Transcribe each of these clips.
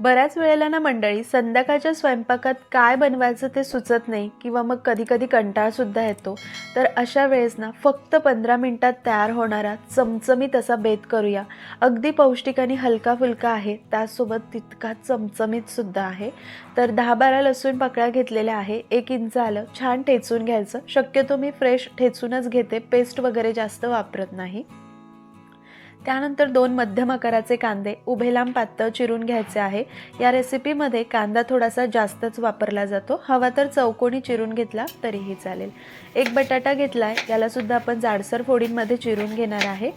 बऱ्याच वेळेला ना मंडळी संध्याकाळच्या स्वयंपाकात काय बनवायचं ते सुचत नाही किंवा मग कधीकधी कंटाळसुद्धा येतो. तर अशा वेळेस ना फक्त पंधरा मिनटात तयार होणारा चमचमीत असा बेत करूया. अगदी पौष्टिक आणि हलका फुलका आहे त्यासोबत तितका चमचमीतसुद्धा आहे. तर दहा बारा लसूण पकड्या घेतलेल्या आहे एक इंच आलं छान ठेचून घ्यायचं. शक्यतो मी फ्रेश ठेचूनच घेते पेस्ट वगैरे जास्त वापरत नाही. त्यानंतर दोन मध्यम आकाराचे कांदे उभे लांब पातळ चिरून घ्यायचे आहे. या रेसिपीमध्ये कांदा थोडासा जास्तच वापरला जातो. हवा तर चौकोनी चिरून घेतला तरीही चालेल. एक बटाटा घेतला आहे यालासुद्धा आपण जाडसर फोडींमध्ये चिरून घेणार आहे.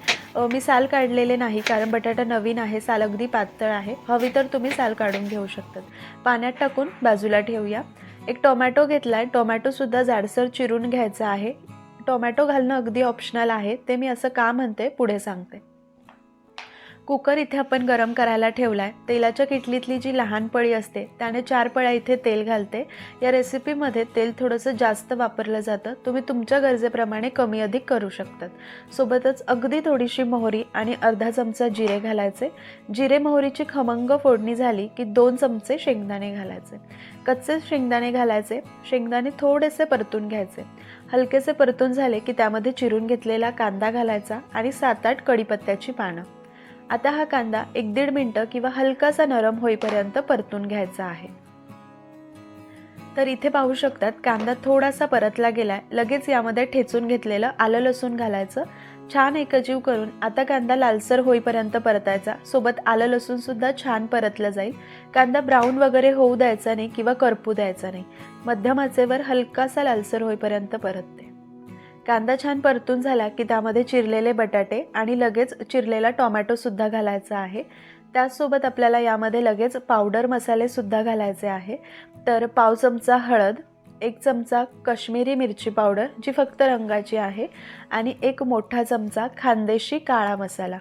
मी साल काढलेले नाही कारण बटाटा नवीन आहे. साल अगदी पातळ आहे. हवी तर तुम्ही साल काढून घेऊ शकतात. पाण्यात टाकून बाजूला ठेवूया. एक टोमॅटो घेतला आहे टोमॅटोसुद्धा जाडसर चिरून घ्यायचा आहे. टोमॅटो घालणं अगदी ऑप्शनल आहे. ते मी असं का म्हणते? पुढे सांगते. कुकर इथे आपण गरम करायला ठेवला आहे तेलाच्या किटलीतली जी लहान पळी असते त्याने चार पळ्या इथे तेल घालते. या रेसिपीमध्ये तेल थोडंसं जास्त वापरलं जातं. तुम्ही तुमच्या गरजेप्रमाणे कमी अधिक करू शकतात. सोबतच अगदी थोडीशी मोहरी आणि अर्धा चमचा जिरे घालायचे. जिरे मोहरीची खमंग फोडणी झाली की दोन चमचे शेंगदाणे घालायचे. कच्चे शेंगदाणे घालायचे. शेंगदाणे थोडेसे परतून घ्यायचे. हलकेसे परतून झाले की त्यामध्ये चिरून घेतलेला कांदा घालायचा आणि सात आठ कढीपत्त्याची पानं. आता हा कांदा एक दीड मिनटं किंवा हलकासा नरम होईपर्यंत परतून घ्यायचा आहे. तर इथे पाहू शकतात कांदा थोडासा परतला गेलाय. लगेच यामध्ये ठेचून घेतलेलं आलं लसूण घालायचं. छान एकजीव करून आता कांदा लालसर होईपर्यंत परतायचा. सोबत आलं लसूण सुद्धा छान परतलं जाईल. कांदा ब्राऊन वगैरे होऊ द्यायचा नाही किंवा करपू द्यायचा नाही. मध्यम आचेवर हलकासा लालसर होईपर्यंत परतते. कांदा छान परतून झाला की त्यामध्ये चिरलेले बटाटे आणि लगेच चिरलेला टोमॅटोसुद्धा घालायचा आहे. त्याचसोबत आपल्याला यामध्ये लगेच पावडर मसालेसुद्धा घालायचे आहे. तर पाव चमचा हळद एक चमचा कश्मीरी मिरची पावडर जी फक्त रंगाची आहे आणि एक मोठा चमचा खानदेशी काळा मसाला.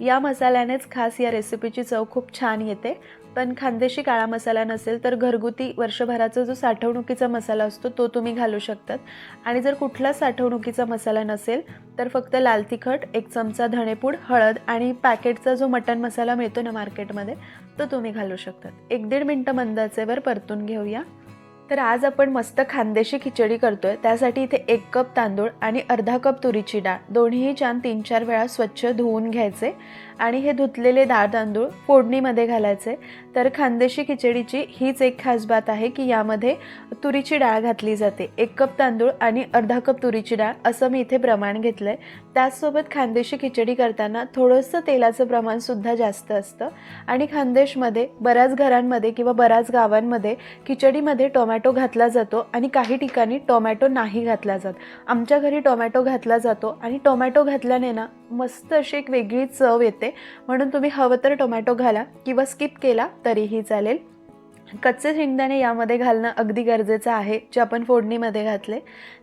या मसाल्यानेच खास या रेसिपीची चव खूप छान येते. पण खानदेशी काळा मसाला नसेल तर घरगुती वर्षभराचा जो साठवणुकीचा मसाला असतो तो तुम्ही घालू शकतात. आणि जर कुठला साठवणुकीचा मसाला नसेल तर फक्त लाल तिखट एक चमचा धणेपूड हळद आणि पॅकेटचा जो मटण मसाला मिळतो ना मार्केटमध्ये तो तुम्ही घालू शकतात. एक दीड मिनटं मंदाचेवर परतून घेऊया. तर आज आपण मस्त खानदेशी खिचडी करतोय. त्यासाठी इथे एक कप तांदूळ आणि अर्धा कप तुरीची डाळ. दोन्हीही छान तीन चार वेळा स्वच्छ धुवून घ्यायचे. आणि हे धुतलेले डाळ तांदूळ फोडणीमध्ये घालायचे. तर खानदेशी खिचडीची हीच एक खास बात आहे की यामध्ये तुरीची डाळ घातली जाते. एक कप तांदूळ आणि अर्धा कप तुरीची डाळ असं मी इथे प्रमाण घेतलं आहे त्याचसोबत खानदेशी खिचडी करताना थोडंसं तेलाचं प्रमाणसुद्धा जास्त असतं. आणि खानदेशमध्ये बऱ्याच घरांमध्ये किंवा बऱ्याच गावांमध्ये खिचडीमध्ये टोमॅटो घातला जातो आणि काही ठिकाणी टोमॅटो नाही घातला जात. आमच्या घरी टोमॅटो घातला जातो आणि टोमॅटो घातल्याने ना मस्त अशी एक वेगळी चव येते. म्हणून तुम्ही हवं तर टोमॅटो घाला किंवा स्किप केला तरीही चालेल. कच्चे शेंगदाणे यामध्ये घालणं अगदी गरजेचं आहे जे आपण फोडणीमध्ये घातले.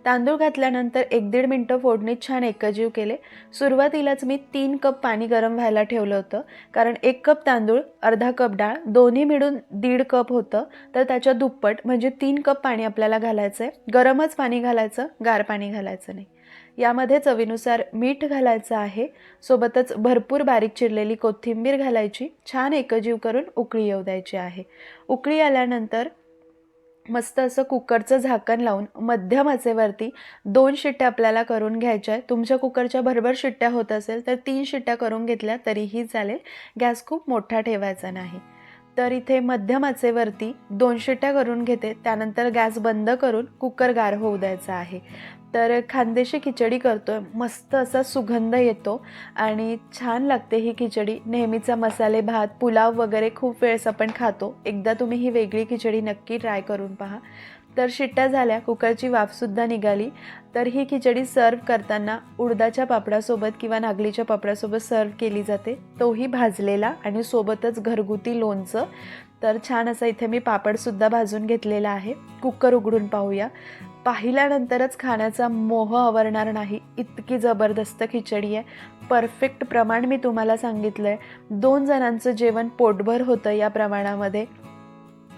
तांदूळ घातल्यानंतर एक दीड मिनटं फोडणीत छान एकजीव केले. सुरुवातीलाच मी तीन कप पाणी गरम व्हायला ठेवलं होतं. कारण एक कप तांदूळ अर्धा कप डाळ दोन्ही मिळून दीड कप होतं. तर त्याच्या दुप्पट म्हणजे तीन कप पाणी आपल्याला घालायचं आहे गरमच पाणी घालायचं गार पाणी घालायचं नाही. यामध्ये चवीनुसार मीठ घालायचं आहे. सोबतच भरपूर बारीक चिरलेली कोथिंबीर घालायची. छान एकजीव करून उकळी येऊ द्यायची आहे. उकळी आल्यानंतर मस्त असं कुकरचं झाकण लावून मध्यम आचेवरती दोन शिट्ट्या आपल्याला करून घ्यायच्या आहे तुमच्या कुकरच्या भरभर शिट्ट्या होत असेल तर तीन शिट्ट्या करून घेतल्या तरीही चालेल. गॅस खूप मोठा ठेवायचा नाही. तर इथे मध्यम आचेवरती दोन शिट्ट्या करून घेते. त्यानंतर गॅस बंद करून कुकर गार होऊ द्यायचा आहे. तर खानदेशी खिचडी करतो आहे मस्त असा सुगंध येतो आणि छान लागते ही खिचडी. नेहमीचा मसाले भात पुलाव वगैरे खूप वेळेस आपण खातो. एकदा तुम्ही ही वेगळी खिचडी नक्की ट्राय करून पहा. तर शिट्ट्या झाल्या कुकरची वाफसुद्धा निघाली. तर ही खिचडी सर्व करताना उडदाच्या पापडासोबत किंवा नागलीच्या पापडासोबत सर्व केली जाते. तोही भाजलेला आणि सोबतच घरगुती लोणचं. तर छान असा इथे मी पापडसुद्धा भाजून घेतलेला आहे. कुकर उघडून पाहूया. पाहिल्यानंतरच खाण्याचा मोह आवरणार नाही. इतकी जबरदस्त खिचडी आहे. परफेक्ट प्रमाण मी तुम्हाला सांगितलं आहे दोन जणांचं जेवण पोटभर होतं या प्रमाणामध्ये.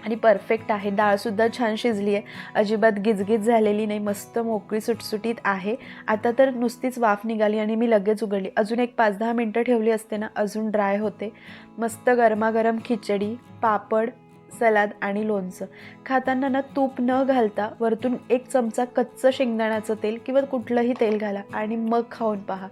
आणि परफेक्ट आहे. डाळसुद्धा छान शिजली आहे अजिबात गिजगिज झालेली नाही. मस्त मोकळी सुटसुटीत आहे. आता तर नुसतीच वाफ निघाली आणि मी लगेच उघडली. अजून एक पाच दहा मिनटं ठेवली असते ना अजून ड्राय होते. मस्त गरमागरम खिचडी पापड सलाद आणि लोणचं. खाताना ना तूप न घालता वरतून एक चमचा कच्चं शेंगदाण्याचं तेल किंवा कुठलंही तेल घाला आणि मग खाऊन पहा.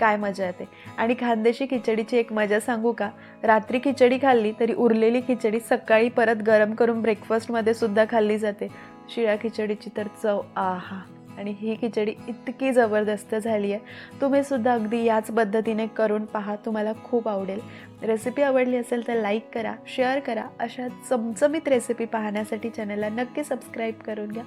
काय मजा येते आणि खानदेशी खिचडीची एक मजा सांगू का? रात्री खिचडी खाल्ली तरी उरलेली खिचडी सकाळी परत गरम करून ब्रेकफास्टमध्ये सुद्धा खाल्ली जाते. शिळ्या खिचडीची तर चव आहा. आणि ही खिचडी इतकी जबरदस्त झाली आहे तुम्ही सुद्धा अगदी याच पद्धतीने करून पहा तुम्हाला खूप आवडेल. रेसिपी आवडली असेल तर लाईक करा शेअर करा. अशा चमचमीत रेसिपी पाहण्यासाठी चॅनलला नक्की सबस्क्राईब करून घ्या.